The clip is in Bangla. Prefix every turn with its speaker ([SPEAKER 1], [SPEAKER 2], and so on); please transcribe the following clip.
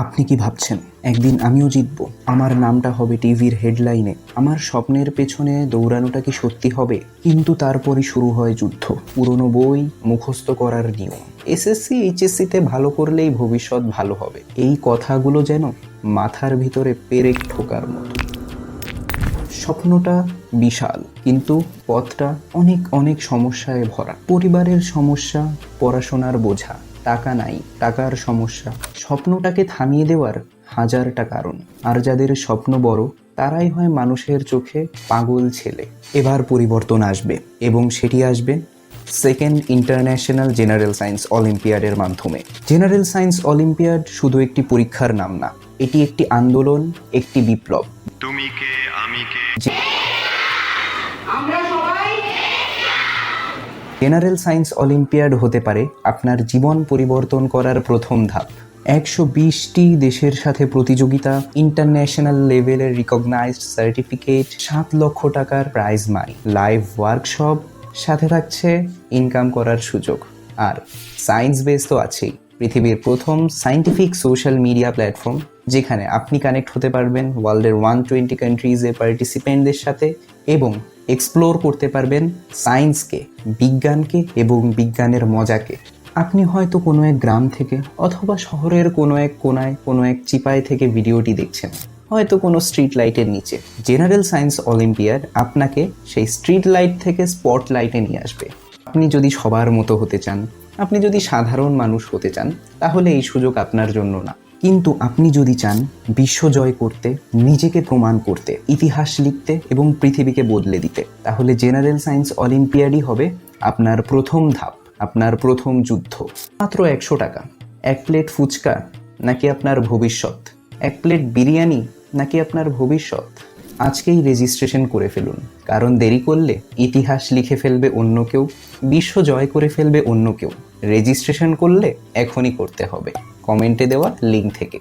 [SPEAKER 1] আপনি কি ভাবছেন? একদিন আমিও জিতব। আমার নামটা হবে টিভির হেডলাইনে। আমার স্বপ্নের পেছনে দৌড়ানোটা কি সত্যি হবে? কিন্তু তারপরই শুরু হয় যুদ্ধ। পুরনো বই, মুখস্থ করার নিয়ম। এসএসসি, এইচএসসিতে ভালো করলেই ভবিষ্যৎ ভালো হবে। এই কথাগুলো যেন মাথার ভিতরে পেরেক ঠোকার মতো। স্বপ্নটা বিশাল, কিন্তু পথটা অনেক অনেক সমস্যায় ভরা। পরিবারের সমস্যা, পড়াশোনার বোঝা। টাকা নাই টাকার সমস্যা। স্বপ্নটাকে থামিয়ে দেওয়ার হাজারটা কারণ। আর যাদের স্বপ্ন বড় তারাই হয় মানুষের চোখে পাগল ছেলে। এবার পরিবর্তন আসবে এবং সেটি আসবে সেকেন্ড ইন্টারন্যাশনাল জেনারেল সায়েন্স অলিম্পিয়াডের মাধ্যমে। জেনারেল সায়েন্স অলিম্পিয়াড শুধু একটি পরীক্ষার নাম না এটি একটি আন্দোলন একটি বিপ্লব।
[SPEAKER 2] তুমি কে আমি কে?
[SPEAKER 3] আমরা সবাই
[SPEAKER 1] জেনারেল সায়েন্স অলিম্পিয়াড হতে পারে আপনার জীবন পরিবর্তন করার প্রথম ধাপ। একশো বিশটি দেশের সাথে প্রতিযোগিতা ইন্টারন্যাশনাল লেভেলের রিকগনাইজড সার্টিফিকেট সাত লক্ষ টাকার প্রাইজ মানি লাইভ ওয়ার্কশপ সাথে থাকছে ইনকাম করার সুযোগ। আর সায়েন্স বেস তো আছেই। পৃথিবীর প্রথম সায়েন্টিফিক সোশ্যাল মিডিয়া প্ল্যাটফর্ম যেখানে আপনি কানেক্ট হতে পারবেন ওয়ার্ল্ডের ওয়ান টোয়েন্টি কান্ট্রিজের পার্টিসিপেন্টদের সাথে এবং এক্সপ্লোর করতে পারবেন সায়েন্সকে বিজ্ঞানকে এবং বিজ্ঞানের মজাকে। আপনি হয়তো কোনো এক গ্রাম থেকে অথবা শহরের কোনো এক কোনায় কোনো এক চিপায় থেকে ভিডিওটি দেখছেন। হয়তো কোনো স্ট্রিট লাইটের নিচে। জেনারেল সায়েন্স অলিম্পিয়াড আপনাকে সেই স্ট্রিট লাইট থেকে স্পট লাইটে নিয়ে আসবে। আপনি যদি সবার মতো হতে চান আপনি যদি সাধারণ মানুষ হতে চান, তাহলে এই সুযোগ আপনার জন্য না। কিন্তু আপনি যদি চান বিশ্ব জয় করতে, নিজেকে প্রমাণ করতে, ইতিহাস লিখতে এবং পৃথিবীকে বদলে দিতে, তাহলে জেনারেল সায়েন্স অলিম্পিয়াডই হবে আপনার প্রথম ধাপ, আপনার প্রথম যুদ্ধ। মাত্র একশো টাকা, এক প্লেট ফুচকা নাকি আপনার ভবিষ্যৎ, এক প্লেট বিরিয়ানি নাকি আপনার ভবিষ্যৎ। আজকেই রেজিস্ট্রেশন করে ফেলুন, কারণ দেরি করলে ইতিহাস লিখে ফেলবে অন্য কেউ, বিশ্ব জয় করে ফেলবে অন্য কেউ। রেজিস্ট্রেশন করলে এখনই করতে হবে। কমেন্টে দেওয়া লিঙ্ক থেকে।